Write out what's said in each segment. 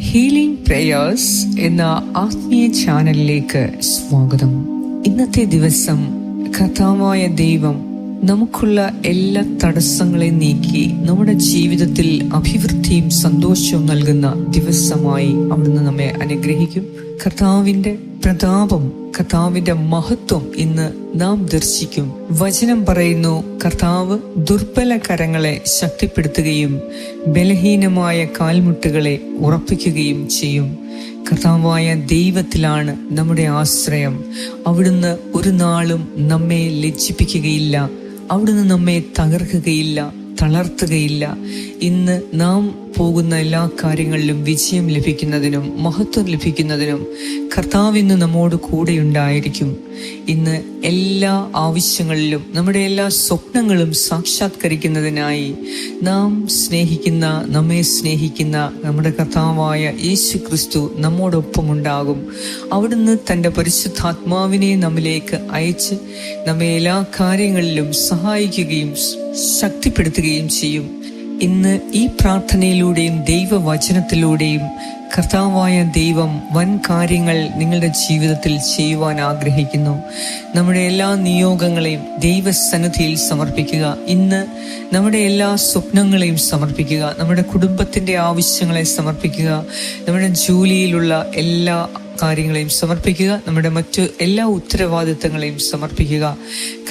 Healing prayers എന്ന ആത്മീയ ചാനലിലേക്ക് സ്വാഗതം. ഇന്നത്തെ ദിവസം കഥാമായ ദൈവം നമുക്കുള്ള എല്ലാ തടസ്സങ്ങളെയും നീക്കി നമ്മുടെ ജീവിതത്തിൽ അഭിവൃദ്ധിയും സന്തോഷവും നൽകുന്ന ദിവസമായി അവിടുന്ന് നമ്മെ അനുഗ്രഹിക്കും. കർത്താവിന്റെ പ്രതാപം കർത്താവിന്റെ മഹത്വം ഇന്ന് നാം ദർശിക്കും. വചനം പറയുന്നു കർത്താവ് ദുർബല കരങ്ങളെ ശക്തിപ്പെടുത്തുകയും ബലഹീനമായ കാൽമുട്ടുകളെ ഉറപ്പിക്കുകയും ചെയ്യും. കർത്താവായ ദൈവത്തിലാണ് നമ്മുടെ ആശ്രയം. അവിടുന്ന് ഒരു നാളും നമ്മെ ലജ്ജിപ്പിക്കുകയില്ല. അവിടുന്ന് നമ്മെ തകർക്കുകയില്ല തളർത്തുകയില്ല. ഇന്ന് നാം പോകുന്ന എല്ലാ കാര്യങ്ങളിലും വിജയം ലഭിക്കുന്നതിനും മഹത്വം ലഭിക്കുന്നതിനും കർത്താവ് ഇന്ന് നമ്മോട് കൂടെ ഉണ്ടായിരിക്കും ഇന്ന് എല്ലാ ആവശ്യങ്ങളിലും നമ്മുടെ എല്ലാ സ്വപ്നങ്ങളും സാക്ഷാത്കരിക്കുന്നതിനായി നാം സ്നേഹിക്കുന്ന നമ്മെ സ്നേഹിക്കുന്ന നമ്മുടെ കർത്താവായ യേശു ക്രിസ്തു നമ്മോടൊപ്പം ഉണ്ടാകും അവിടുന്ന് തന്റെ പരിശുദ്ധാത്മാവിനെ നമ്മിലേക്ക് അയച്ച് നമ്മെ എല്ലാ കാര്യങ്ങളിലും സഹായിക്കുകയും ശക്തിപ്പെടുത്തുകയും ചെയ്യും. ഇന്ന് ഈ പ്രാർത്ഥനയിലൂടെയും ദൈവവചനത്തിലൂടെയും കർത്താവായ ദൈവം വൻ കാര്യങ്ങൾ നിങ്ങളുടെ ജീവിതത്തിൽ ചെയ്യുവാൻ ആഗ്രഹിക്കുന്നു. നമ്മുടെ എല്ലാ നിയോഗങ്ങളെയും ദൈവസന്നിധിയിൽ സമർപ്പിക്കുക. ഇന്ന് നമ്മുടെ എല്ലാ സ്വപ്നങ്ങളെയും സമർപ്പിക്കുക. നമ്മുടെ കുടുംബത്തിന്റെ ആവശ്യങ്ങളെ സമർപ്പിക്കുക. നമ്മുടെ ജോലിയിലുള്ള എല്ലാ കാര്യങ്ങളെയും സമർപ്പിക്കുക. നമ്മുടെ മറ്റു എല്ലാ ഉത്തരവാദിത്തങ്ങളെയും സമർപ്പിക്കുക.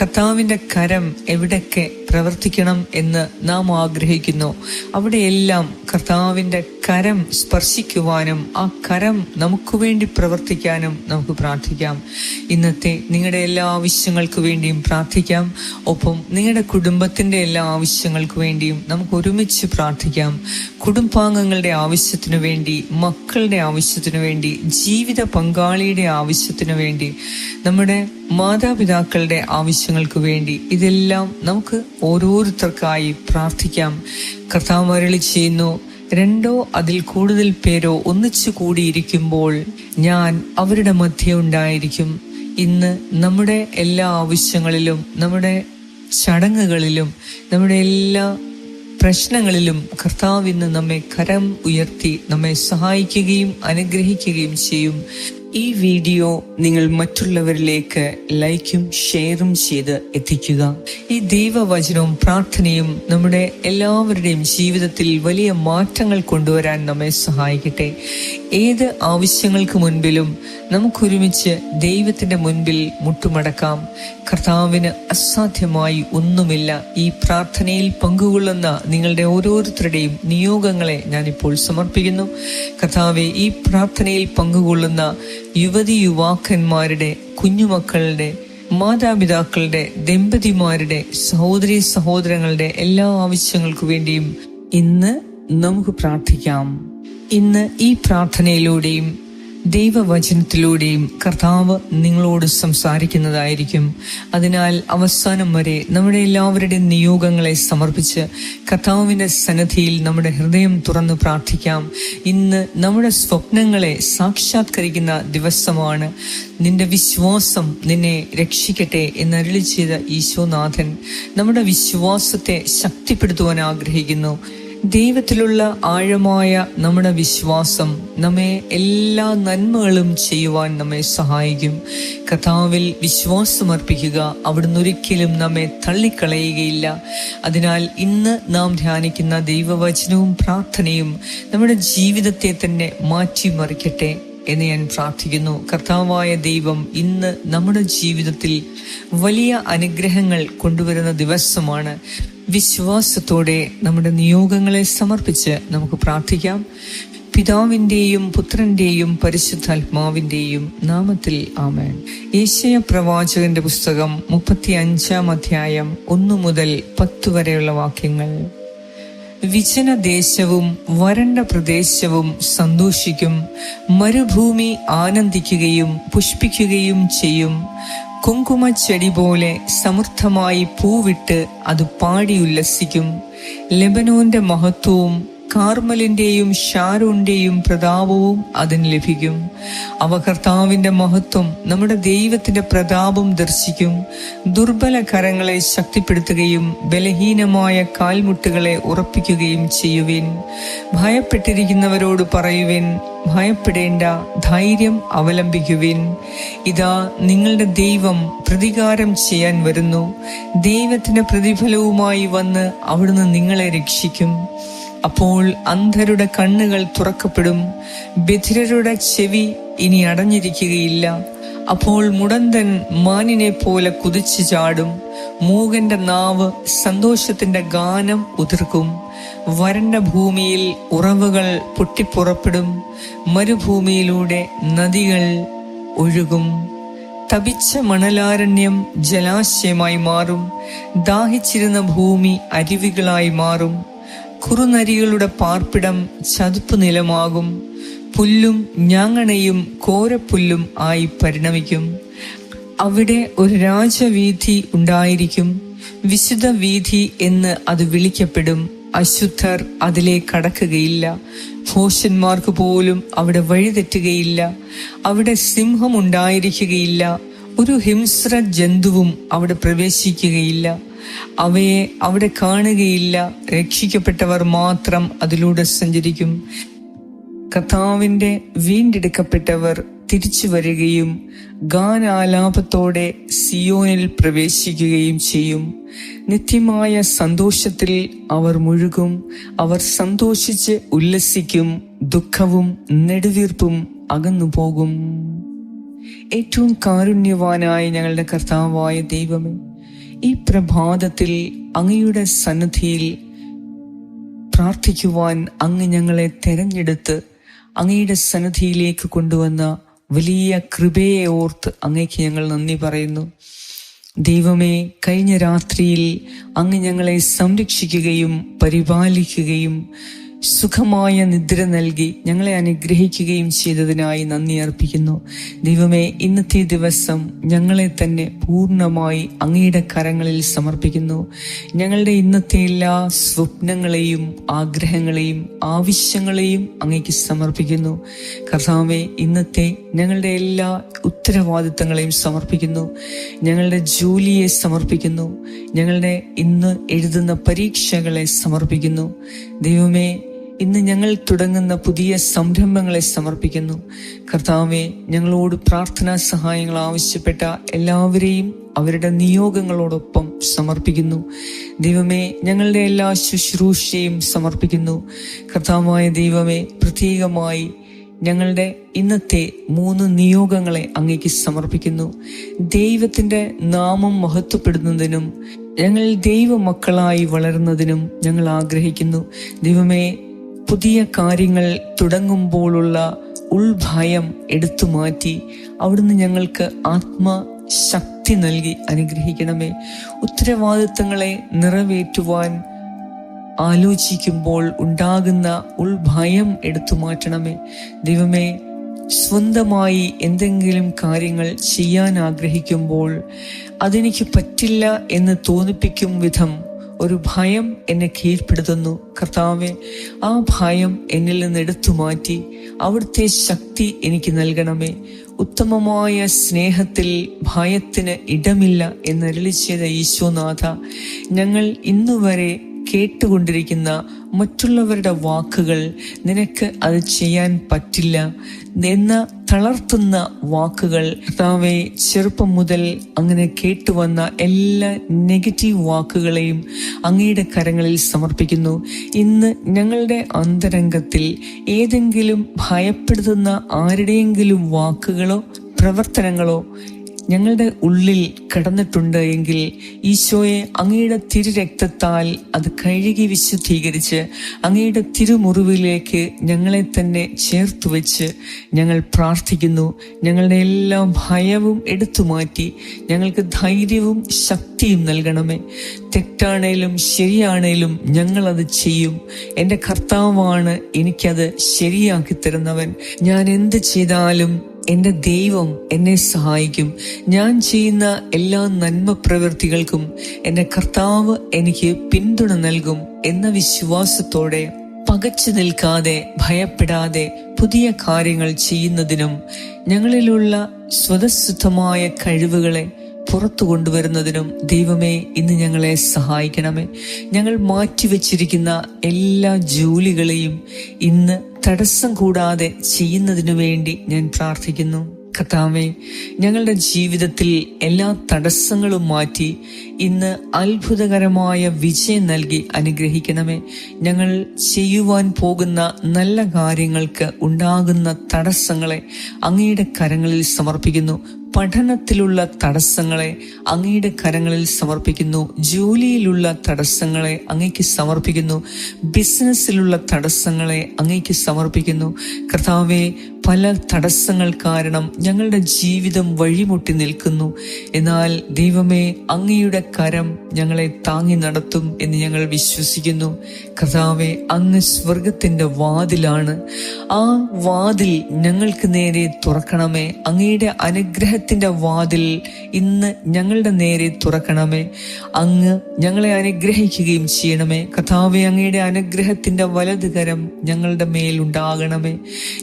കർത്താവിന്റെ കരം എവിടെയൊക്കെ പ്രവർത്തിക്കണം എന്ന് നാം ആഗ്രഹിക്കുന്നു. അവിടെയെല്ലാം കർത്താവിന്റെ കരം സ്പർശിക്കുവാനും ആ കരം നമുക്ക് വേണ്ടി പ്രവർത്തിക്കാനും നമുക്ക് പ്രാർത്ഥിക്കാം. ഇന്നത്തെ നിങ്ങളുടെ എല്ലാ ആവശ്യങ്ങൾക്ക് വേണ്ടിയും പ്രാർത്ഥിക്കാം. ഒപ്പം നിങ്ങളുടെ കുടുംബത്തിന്റെ എല്ലാ ആവശ്യങ്ങൾക്ക് വേണ്ടിയും നമുക്ക് ഒരുമിച്ച് പ്രാർത്ഥിക്കാം. കുടുംബാംഗങ്ങളുടെ ആവശ്യത്തിനു വേണ്ടി മക്കളുടെ ആവശ്യത്തിനു വേണ്ടി ജീവിത പങ്കാളിയുടെ ആവശ്യത്തിനു വേണ്ടി നമ്മുടെ മാതാപിതാക്കളുടെ ആവശ്യങ്ങൾക്ക് വേണ്ടി ഇതെല്ലാം നമുക്ക് ഓരോരുത്തർക്കായി പ്രാർത്ഥിക്കാം. കർത്താവ് ചെയ്യുന്നു രണ്ടോ അതിൽ കൂടുതൽ പേരോ ഒന്നിച്ചു കൂടിയിരിക്കുമ്പോൾ ഞാൻ അവരുടെ മധ്യ ഉണ്ടായിരിക്കും. ഇന്ന് നമ്മുടെ എല്ലാ ആവശ്യങ്ങളിലും നമ്മുടെ ചടങ്ങുകളിലും നമ്മുടെ എല്ലാ പ്രശ്നങ്ങളിലും കർത്താവ് നമ്മെ കരം ഉയർത്തി നമ്മെ സഹായിക്കുകയും അനുഗ്രഹിക്കുകയും ചെയ്യും. ഈ വീഡിയോ നിങ്ങൾ മറ്റുള്ളവരിലേക്ക് ലൈക്കും ഷെയറും ചെയ്ത് എത്തിക്കുക. ഈ ദൈവവചനവും പ്രാർത്ഥനയും നമ്മുടെ എല്ലാവരുടെയും ജീവിതത്തിൽ വലിയ മാറ്റങ്ങൾ കൊണ്ടുവരാൻ നമ്മെ സഹായിക്കട്ടെ. ഏത് ആവശ്യങ്ങൾക്ക് മുൻപിലും നമുക്കൊരുമിച്ച് ദൈവത്തിന്റെ മുൻപിൽ മുട്ടുമടക്കാം. കർത്താവിന് അസാധ്യമായി ഒന്നുമില്ല ഈ പ്രാർത്ഥനയിൽ പങ്കുകൊള്ളുന്ന നിങ്ങളുടെ ഓരോരുത്തരുടെയും നിയോഗങ്ങളെ ഞാനിപ്പോൾ സമർപ്പിക്കുന്നു. കർത്താവെ ഈ പ്രാർത്ഥനയിൽ പങ്കുകൊള്ളുന്ന യുവതി യുവാക്കന്മാരുടെ കുഞ്ഞുമക്കളുടെ മാതാപിതാക്കളുടെ ദമ്പതിമാരുടെ സഹോദരി സഹോദരങ്ങളുടെ എല്ലാ ആവശ്യങ്ങൾക്കു വേണ്ടിയും ഇന്ന് നമുക്ക് പ്രാർത്ഥിക്കാം. ഇന്ന് ഈ പ്രാർത്ഥനയിലൂടെയും ദൈവവചനത്തിലൂടെയും കർത്താവ് നിങ്ങളോട് സംസാരിക്കുന്നതായിരിക്കും. അതിനാൽ അവസാനം വരെ നമ്മുടെ എല്ലാവരുടെയും നിയോഗങ്ങളെ സമർപ്പിച്ച് കർത്താവിന്റെ സന്നദ്ധിയിൽ നമ്മുടെ ഹൃദയം തുറന്ന് പ്രാർത്ഥിക്കാം. ഇന്ന് നമ്മുടെ സ്വപ്നങ്ങളെ സാക്ഷാത്കരിക്കുന്ന ദിവസമാണ്. നിന്റെ വിശ്വാസം നിന്നെ രക്ഷിക്കട്ടെ എന്ന് അരുളി ചെയ്ത ഈശോനാഥൻ നമ്മുടെ വിശ്വാസത്തെ ശക്തിപ്പെടുത്തുവാൻ ആഗ്രഹിക്കുന്നു. ദൈവത്തിലുള്ള ആഴമായ നമ്മുടെ വിശ്വാസം നമ്മെ എല്ലാ നന്മകളും ചെയ്യുവാൻ നമ്മെ സഹായിക്കും. കഥാവിൽ വിശ്വാസമർപ്പിക്കുക അവിടുന്ന് ഒരിക്കലും നമ്മെ തള്ളിക്കളയുകയില്ല. അതിനാൽ ഇന്ന് നാം ധ്യാനിക്കുന്ന ദൈവവചനവും പ്രാർത്ഥനയും നമ്മുടെ ജീവിതത്തെ തന്നെ മാറ്റിമറിക്കട്ടെ എന്ന് ഞാൻ പ്രാർത്ഥിക്കുന്നു. കർത്താവായ ദൈവം ഇന്ന് നമ്മുടെ ജീവിതത്തിൽ വലിയ അനുഗ്രഹങ്ങൾ കൊണ്ടുവരുന്ന ദിവസമാണ്. വിശ്വാസത്തോടെ നമ്മുടെ നിയോഗങ്ങളെ സമർപ്പിച്ച് നമുക്ക് പ്രാർത്ഥിക്കാം. പിതാവിന്റെയും പുത്രന്റെയും പരിശുദ്ധാത്മാവിന്റെയും നാമത്തിൽ ആമേൻ. ഏഷ്യ പ്രവാചകന്റെ പുസ്തകം മുപ്പത്തി അഞ്ചാം അധ്യായം ഒന്നു മുതൽ പത്ത് വരെയുള്ള വാക്യങ്ങൾ. വിജനദേശവും വരണ്ട പ്രദേശവും സന്തോഷിക്കും. മരുഭൂമി ആനന്ദിക്കുകയും പുഷ്പിക്കുകയും ചെയ്യും. കുങ്കുമച്ചെടി പോലെ സമൃദ്ധമായി പൂവിട്ട് അത് പാടി ഉല്ലസിക്കും. ലെബനോന്റെ മഹത്വവും കാർമലിന്റെയും ഷാരൂന്റെയും പ്രതാപവും അതിന് ലഭിക്കും. അവ കർത്താവിന്റെ മഹത്വം നമ്മുടെ ദൈവത്തിന്റെ പ്രതാപം ദർശിക്കും. ദുർബല കരങ്ങളെ ശക്തിപ്പെടുത്തുകയും ബലഹീനമായ കാൽമുട്ടുകളെ ഉറപ്പിക്കുകയും ചെയ്യുവിൻ. ഭയപ്പെട്ടിരിക്കുന്നവരോട് പറയുവിൻ ഭയപ്പെടേണ്ട ധൈര്യം അവലംബിക്കുവിൻ. ഇതാ നിങ്ങളുടെ ദൈവം പ്രതികാരം ചെയ്യാൻ വരുന്നു. ദൈവത്തിന്റെ പ്രതിഫലവുമായി വന്ന് അവിടുന്ന് നിങ്ങളെ രക്ഷിക്കും. അപ്പോൾ അന്ധരുടെ കണ്ണുകൾ തുറക്കപ്പെടും. ബധിരരുടെ ചെവി ഇനി അടഞ്ഞിരിക്കുകയില്ല. അപ്പോൾ മുടന്തൻ മാനിനെ പോലെ കുതിച്ചു ചാടും. മൂകന്റെ നാവ് സന്തോഷത്തിന്റെ ഗാനം ഉതിർക്കും. വരണ്ട ഭൂമിയിൽ ഉറവുകൾ പൊട്ടിപ്പുറപ്പെടും. മരുഭൂമിയിലൂടെ നദികൾ ഒഴുകും. തപിച്ച മണലാരണ്യം ജലാശയമായി മാറും. ദാഹിച്ചിരുന്ന ഭൂമി അരുവികളായി മാറും. കുറുനരികളുടെ പാർപ്പിടം ചതുപ്പ് നിലമാകും. പുല്ലും ഞാങ്ങണയും കോരപ്പുല്ലും ആയി പരിണമിക്കും. അവിടെ ഒരു രാജവീഥി ഉണ്ടായിരിക്കും. വിശുദ്ധ വീഥി എന്ന് അത് വിളിക്കപ്പെടും. അശുദ്ധർ അതിലെ കടക്കുകയില്ല. ഭോഷന്മാർക്ക് പോലും അവിടെ വഴിതെറ്റുകയില്ല. അവിടെ സിംഹം ഉണ്ടായിരിക്കുകയില്ല ഒരു ഹിംസ്ര ജന്തുവും അവിടെ പ്രവേശിക്കുകയില്ല. അവയെ അവിടെ കാണുകയില്ല. രക്ഷിക്കപ്പെട്ടവർ മാത്രം അതിലൂടെ സഞ്ചരിക്കും. കഥാവിന്റെ വീണ്ടെടുക്കപ്പെട്ടവർ തിരിച്ചു വരികയും ഗാനാലാപത്തോടെ സിയോനിൽ പ്രവേശിക്കുകയും ചെയ്യും. നിത്യമായ സന്തോഷത്തിൽ അവർ മുഴുകും. അവർ സന്തോഷിച്ച് ഉല്ലസിക്കും. ദുഃഖവും നെടുവീർപ്പും അകന്നു പോകും ഏറ്റവും കാരുണ്യവാനായ ഞങ്ങളുടെ കർത്താവായ ദൈവമേ ഈ പ്രഭാതത്തിൽ അങ്ങയുടെ സന്നദ്ധിയിൽ പ്രാർത്ഥിക്കുവാൻ അങ്ങ് ഞങ്ങളെ തെരഞ്ഞെടുത്ത് അങ്ങയുടെ സന്നദ്ധിയിലേക്ക് കൊണ്ടുവന്ന വലിയ കൃപയെ ഓർത്ത് അങ്ങേക്ക് ഞങ്ങൾ നന്ദി പറയുന്നു. ദൈവമേ കഴിഞ്ഞ രാത്രിയിൽ അങ്ങ് ഞങ്ങളെ സംരക്ഷിക്കുകയും പരിപാലിക്കുകയും സുഖമായ നിദ്ര നൽകി ഞങ്ങളെ അനുഗ്രഹിക്കുകയും ചെയ്തതിനായി നന്ദി അർപ്പിക്കുന്നു. ദൈവമേ ഇന്നത്തെ ദിവസം ഞങ്ങളെ തന്നെ പൂർണമായി അങ്ങയുടെ കരങ്ങളിൽ സമർപ്പിക്കുന്നു. ഞങ്ങളുടെ ഇന്നത്തെ എല്ലാ സ്വപ്നങ്ങളെയും ആഗ്രഹങ്ങളെയും ആവശ്യങ്ങളെയും അങ്ങയ്ക്ക് സമർപ്പിക്കുന്നു. കർത്താവെ ഇന്നത്തെ ഞങ്ങളുടെ എല്ലാ ഉത്തരവാദിത്തങ്ങളെയും സമർപ്പിക്കുന്നു. ഞങ്ങളുടെ ജോലിയെ സമർപ്പിക്കുന്നു. ഞങ്ങളുടെ ഇന്ന് എഴുതുന്ന പരീക്ഷകളെ സമർപ്പിക്കുന്നു. ദൈവമേ ഇന്ന് ഞങ്ങൾ തുടങ്ങുന്ന പുതിയ സംരംഭങ്ങളെ സമർപ്പിക്കുന്നു. കർത്താവെ ഞങ്ങളോട് പ്രാർത്ഥനാ സഹായങ്ങൾ ആവശ്യപ്പെട്ട എല്ലാവരെയും അവരുടെ നിയോഗങ്ങളോടൊപ്പം സമർപ്പിക്കുന്നു. ദൈവമേ ഞങ്ങളുടെ എല്ലാ ശുശ്രൂഷയും സമർപ്പിക്കുന്നു. കർത്താവായ ദൈവമേ പ്രത്യേകമായി ഞങ്ങളുടെ ഇന്നത്തെ മൂന്ന് നിയോഗങ്ങളെ അങ്ങേക്ക് സമർപ്പിക്കുന്നു. ദൈവത്തിന്റെ നാമം മഹത്വപ്പെടുന്നതിനും ഞങ്ങൾ ദൈവമക്കളായി വളരുന്നതിനും ഞങ്ങൾ ആഗ്രഹിക്കുന്നു. ദൈവമേ പുതിയ കാര്യങ്ങൾ തുടങ്ങുമ്പോഴുള്ള ഉൾഭയം എടുത്തു മാറ്റി അവിടുന്ന് ഞങ്ങൾക്ക് ആത്മ ശക്തി നൽകി അനുഗ്രഹിക്കണമേ. ഉത്തരവാദിത്തങ്ങളെ നിറവേറ്റുവാൻ ആലോചിക്കുമ്പോൾ ഉണ്ടാകുന്ന ഉൾഭയം എടുത്തു മാറ്റണമേ. ദൈവമേ സ്വന്തമായി എന്തെങ്കിലും കാര്യങ്ങൾ ചെയ്യാൻ ആഗ്രഹിക്കുമ്പോൾ അതെനിക്ക് പറ്റില്ല എന്ന് തോന്നിപ്പിക്കും വിധം ഒരു ഭയം എന്നെ കീഴ്പ്പെടുത്തുന്നു. കർത്താവെ ആ ഭയം എന്നിൽ നിന്ന് എടുത്തു മാറ്റി അവിടുത്തെ ശക്തി എനിക്ക് നൽകണമേ. ഉത്തമമായ സ്നേഹത്തിൽ ഭയത്തിന് ഇടമില്ല എന്ന് ചെയ്ത ഈശോനാഥ ഞങ്ങൾ ഇന്നുവരെ കേട്ടുകൊണ്ടിരിക്കുന്ന മറ്റുള്ളവരുടെ വാക്കുകൾ നിനക്ക് അത് ചെയ്യാൻ പറ്റില്ല എന്ന് തളർത്തുന്ന വാക്കുകൾ. കർത്താവെ ചെറുപ്പം മുതൽ അങ്ങനെ കേട്ടുവന്ന എല്ലാ നെഗറ്റീവ് വാക്കുകളെയും അങ്ങയുടെ കരങ്ങളിൽ സമർപ്പിക്കുന്നു. ഇന്ന് ഞങ്ങളുടെ അന്തരംഗത്തിൽ ഏതെങ്കിലും ഭയപ്പെടുത്തുന്ന ആരുടെയെങ്കിലും വാക്കുകളോ പ്രവർത്തനങ്ങളോ ഞങ്ങളുടെ ഉള്ളിൽ കിടന്നിട്ടുണ്ട് എങ്കിൽ ഈശോയെ അങ്ങയുടെ തിരുരക്തത്താൽ അത് കഴുകി വിശുദ്ധീകരിച്ച് അങ്ങയുടെ തിരുമുറിവിലേക്ക് ഞങ്ങളെ തന്നെ ചേർത്തു വെച്ച് ഞങ്ങൾ പ്രാർത്ഥിക്കുന്നു. ഞങ്ങളുടെ എല്ലാ ഭയവും എടുത്തു മാറ്റി ഞങ്ങൾക്ക് ധൈര്യവും ശക്തിയും നൽകണമേ. തെറ്റാണേലും ശരിയാണേലും ഞങ്ങളത് ചെയ്യും. എന്റെ കർത്താവാണ് എനിക്കത് ശരിയാക്കി തരുന്നവൻ. ഞാൻ എന്ത് ചെയ്താലും എന്റെ ദൈവം എന്നെ സഹായിക്കും. ഞാൻ ചെയ്യുന്ന എല്ലാ നന്മ പ്രവൃത്തികൾക്കും എന്റെ കർത്താവ് എനിക്ക് പിന്തുണ നൽകും എന്ന വിശ്വാസത്തോടെ പകച്ചു നിൽക്കാതെ ഭയപ്പെടാതെ പുതിയ കാര്യങ്ങൾ ചെയ്യുന്നതിനും ഞങ്ങളിലുള്ള സ്വതസിദ്ധമായ കഴിവുകളെ പുറത്തു കൊണ്ടുവരുന്നതിനും ദൈവമേ ഇന്ന് ഞങ്ങളെ സഹായിക്കണമേ. ഞങ്ങൾ മാറ്റിവെച്ചിരിക്കുന്ന എല്ലാ ജോലികളെയും ഇന്ന് തടസ്സം കൂടാതെ ചെയ്യുന്നതിനു വേണ്ടി ഞാൻ പ്രാർത്ഥിക്കുന്നു. കർത്താവെ ഞങ്ങളുടെ ജീവിതത്തിൽ എല്ലാ തടസ്സങ്ങളും മാറ്റി ഇന്ന് അത്ഭുതകരമായ വിജയം നൽകി അനുഗ്രഹിക്കണമേ. ഞങ്ങൾ ചെയ്യുവാൻ പോകുന്ന നല്ല കാര്യങ്ങൾക്ക് ഉണ്ടാകുന്ന തടസ്സങ്ങളെ അങ്ങയുടെ കരങ്ങളിൽ സമർപ്പിക്കുന്നു. പഠനത്തിലുള്ള തടസ്സങ്ങളെ അങ്ങയുടെ കരങ്ങളിൽ സമർപ്പിക്കുന്നു. ജോലിയിലുള്ള തടസ്സങ്ങളെ അങ്ങയ്ക്ക് സമർപ്പിക്കുന്നു. ബിസിനസ്സിലുള്ള തടസ്സങ്ങളെ അങ്ങയ്ക്ക് സമർപ്പിക്കുന്നു. കർത്താവെ പല തടസ്സങ്ങൾ കാരണം ഞങ്ങളുടെ ജീവിതം വഴിമുട്ടി നിൽക്കുന്നു. എന്നാൽ ദൈവമേ അങ്ങയുടെ കരം ഞങ്ങളെ താങ്ങി നടത്തും എന്ന് ഞങ്ങൾ വിശ്വസിക്കുന്നു. കഥാവെ അങ്ങ് സ്വർഗത്തിന്റെ വാതിലാണ്. ആ വാതിൽ ഞങ്ങൾക്ക് നേരെ തുറക്കണമേ. അങ്ങയുടെ അനുഗ്രഹത്തിന്റെ വാതിൽ ഇന്ന് ഞങ്ങളുടെ നേരെ തുറക്കണമേ. അങ്ങ് ഞങ്ങളെ അനുഗ്രഹിക്കുകയും ചെയ്യണമേ. കഥാവെ അങ്ങയുടെ അനുഗ്രഹത്തിന്റെ വലതുകരം ഞങ്ങളുടെ മേലുണ്ടാകണമേ.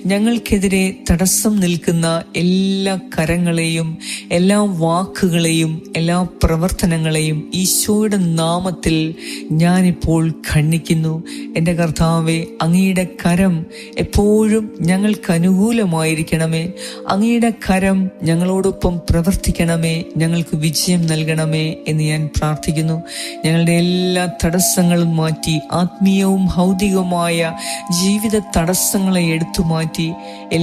ഞങ്ങൾക്കെതിരെ തടസ്സം നിൽക്കുന്ന എല്ലാ കരങ്ങളെയും എല്ലാ വാക്കുകളെയും എല്ലാ പ്രവർത്തനങ്ങളെയും ഈശോയുടെ നാമത്തിൽ ഞാനിപ്പോൾ ഖണ്ഡിക്കുന്നു. എന്റെ കർത്താവെ അങ്ങയുടെ കരം എപ്പോഴും ഞങ്ങൾക്ക് അനുകൂലമായിരിക്കണമേ. അങ്ങയുടെ കരം ഞങ്ങളോടൊപ്പം പ്രവർത്തിക്കണമേ. ഞങ്ങൾക്ക് വിജയം നൽകണമേ എന്ന് ഞാൻ പ്രാർത്ഥിക്കുന്നു. ഞങ്ങളുടെ എല്ലാ തടസ്സങ്ങളും മാറ്റി ആത്മീയവും ഭൗതികവുമായ ജീവിത തടസ്സങ്ങളെ എടുത്തു മാറ്റി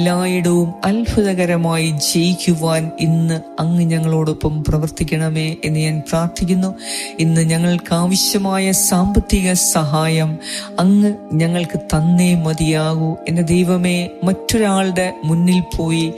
എല്ലായിടവും അത്ഭുതകരമായി ജയിക്കുവാൻ ഇന്ന് അങ്ങ് ഞങ്ങളോടൊപ്പം പ്രവർത്തിക്കണമേ എന്ന് ഞാൻ പ്രാർത്ഥിക്കുന്നു. ഇന്ന് ഞങ്ങൾക്ക് ആവശ്യമായ സാമ്പത്തിക സഹായം അങ്ങ് ഞങ്ങൾക്ക് തന്നേ മതിയാകൂ എന്റെ ദൈവമേ. മറ്റൊരാളുടെ മുന്നിൽ പോയി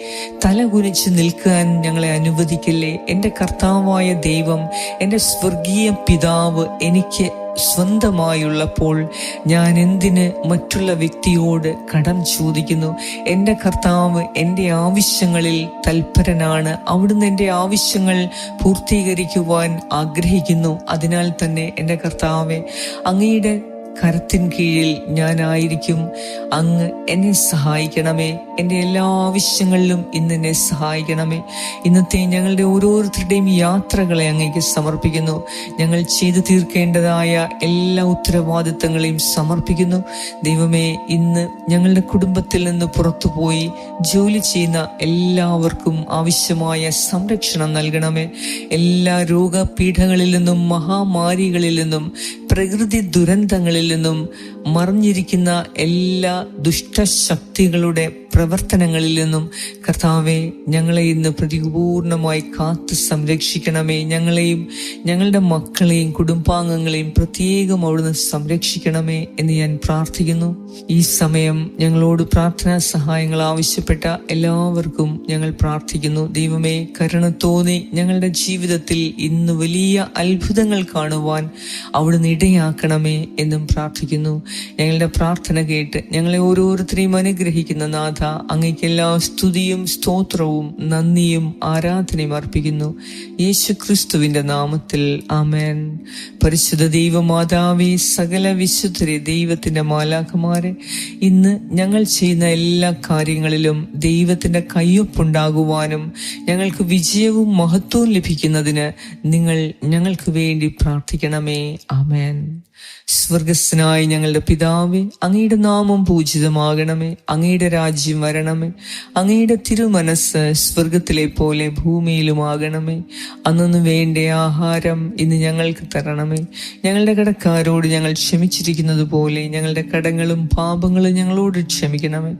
തലകുനിച്ച് നിൽക്കാൻ ഞങ്ങളെ അനുവദിക്കില്ലേ. എന്റെ കർത്താവായ ദൈവം എന്റെ സ്വർഗീയ പിതാവ് എനിക്ക് സ്വന്തമായുള്ളപ്പോൾ ഞാൻ എന്തിന് മറ്റുള്ള വ്യക്തിയോട് കടം ചോദിക്കുന്നു? എന്റെ കർത്താവ് എന്റെ ആവശ്യങ്ങളിൽ തൽപരനാണ്. അവിടുന്ന് എന്റെ ആവശ്യങ്ങൾ പൂർത്തീകരിക്കുവാൻ ആഗ്രഹിക്കുന്നു. അതിനാൽ തന്നെ എന്റെ കർത്താവെ അങ്ങയുടെ കരത്തിൻ കീഴിൽ ഞാനായിരിക്കും. അങ്ങ് എന്നെ സഹായിക്കണമേ. എന്റെ എല്ലാ ആവശ്യങ്ങളിലും ഇന്ന് എന്നെ സഹായിക്കണമേ. ഇന്നത്തെ ഞങ്ങളുടെ ഓരോരുത്തരുടെയും യാത്രകളെ അങ്ങേക്ക് സമർപ്പിക്കുന്നു. ഞങ്ങൾ ചെയ്തു തീർക്കേണ്ടതായ എല്ലാ ഉത്തരവാദിത്തങ്ങളെയും സമർപ്പിക്കുന്നു. ദൈവമേ ഇന്ന് ഞങ്ങളുടെ കുടുംബത്തിൽ നിന്ന് പുറത്തുപോയി ജോലി ചെയ്യുന്ന എല്ലാവർക്കും ആവശ്യമായ സംരക്ഷണം നൽകണമേ. എല്ലാ രോഗപീഠങ്ങളിൽ നിന്നും മഹാമാരികളിൽ നിന്നും പ്രകൃതി ദുരന്തങ്ങളിൽ നിന്നും മറിഞ്ഞിരിക്കുന്ന എല്ലാ ദുഷ്ടശക്തികളുടെ പ്രവർത്തനങ്ങളിൽ നിന്നും കർത്താവെ ഞങ്ങളെ ഇന്ന് പ്രതിപൂർണമായി കാത്തു സംരക്ഷിക്കണമേ. ഞങ്ങളെയും ഞങ്ങളുടെ മക്കളെയും കുടുംബാംഗങ്ങളെയും പ്രത്യേകം അവിടുന്ന് സംരക്ഷിക്കണമേ എന്ന് ഞാൻ പ്രാർത്ഥിക്കുന്നു. ഈ സമയം ഞങ്ങളോട് പ്രാർത്ഥനാ സഹായങ്ങൾ ആവശ്യപ്പെട്ട എല്ലാവർക്കും ഞങ്ങൾ പ്രാർത്ഥിക്കുന്നു. ദൈവമേ കരുണ തോന്നി ഞങ്ങളുടെ ജീവിതത്തിൽ ഇന്ന് വലിയ അത്ഭുതങ്ങൾ കാണുവാൻ അവിടുന്ന് ഇടയാക്കണമേ എന്നും പ്രാർത്ഥിക്കുന്നു. ഞങ്ങളുടെ പ്രാർത്ഥന കേട്ട് ഞങ്ങളെ ഓരോരുത്തരെയും അനുഗ്രഹിക്കുന്ന നാഥ അങ്ങയ്ക്കെല്ലാ സ്തുതിയും സ്തോത്രവും നന്ദിയും ആരാധനയും അർപ്പിക്കുന്നു. യേശു ക്രിസ്തുവിന്റെ നാമത്തിൽ ആമേൻ. പരിശുദ്ധ ദൈവമാതാവി സകല വിശുദ്ധരെ ദൈവത്തിന്റെ മാലാഖമാരെ ഇന്ന് ഞങ്ങൾ ചെയ്യുന്ന എല്ലാ കാര്യങ്ങളിലും ദൈവത്തിന്റെ കയ്യൊപ്പുണ്ടാകുവാനും ഞങ്ങൾക്ക് വിജയവും മഹത്വവും ലഭിക്കുന്നതിന് നിങ്ങൾ ഞങ്ങൾക്ക് വേണ്ടി പ്രാർത്ഥിക്കണമേ. ആമേൻ. സ്വർഗസ്ഥനായ ഞങ്ങളുടെ പിതാവേ അങ്ങയുടെ നാമം പൂജിതമാകണമേ അങ്ങയുടെ രാജ്യം വരണമേ അങ്ങയുടെ തിരുമനസ് സ്വർഗത്തിലെ പോലെ ഭൂമിയിലുമാകണമേ. അന്നു വേണ്ട ആഹാരം ഇന്ന് ഞങ്ങൾക്ക് തരണമേ. ഞങ്ങളുടെ കടക്കാരോട് ഞങ്ങൾ ക്ഷമിച്ചിരിക്കുന്നത് പോലെ ഞങ്ങളുടെ കടങ്ങളും പാപങ്ങളും ഞങ്ങളോട് ക്ഷമിക്കണമേ.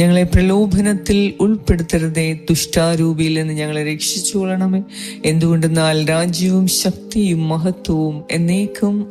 ഞങ്ങളെ പ്രലോഭനത്തിൽ ഉൾപ്പെടുത്തരുതേ ദുഷ്ടാരൂപിയിൽ നിന്ന് ഞങ്ങളെ രക്ഷിച്ചുകൊള്ളണമേ. എന്തുകൊണ്ടെന്നാൽ രാജ്യവും ശക്തിയും മഹത്വവും എന്നേക്കും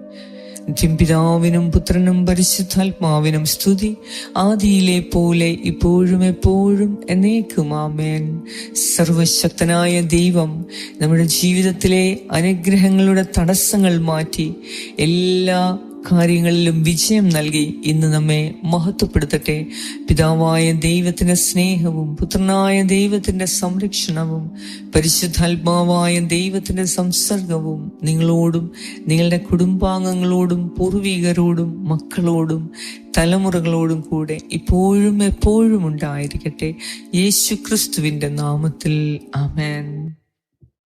നിത്യം പിതാവിനും പുത്രനും പരിശുദ്ധാത്മാവിനും സ്തുതി. ആദിയിലെ പോലെ ഇപ്പോഴും എപ്പോഴും എന്നേക്കും ആമേൻ. സർവശക്തനായ ദൈവം നമ്മുടെ ജീവിതത്തിലെ അനുഗ്രഹങ്ങളുടെ തടസ്സങ്ങൾ മാറ്റി എല്ലാ കാര്യങ്ങളിലും വിജയം നൽകി. ഇന്ന് നമ്മെ മഹത്വപ്പെടുത്തട്ടെ. പിതാവായ ദൈവത്തിന്റെ സ്നേഹവും പുത്രനായ ദൈവത്തിന്റെ സംരക്ഷണവും പരിശുദ്ധാത്മാവായ ദൈവത്തിന്റെ സംസർഗവും നിങ്ങളോടും നിങ്ങളുടെ കുടുംബാംഗങ്ങളോടും പൂർവികരോടും മക്കളോടും തലമുറകളോടും കൂടെ ഇപ്പോഴും എപ്പോഴും ഉണ്ടായിരിക്കട്ടെ. യേശു നാമത്തിൽ. ആമേൻ.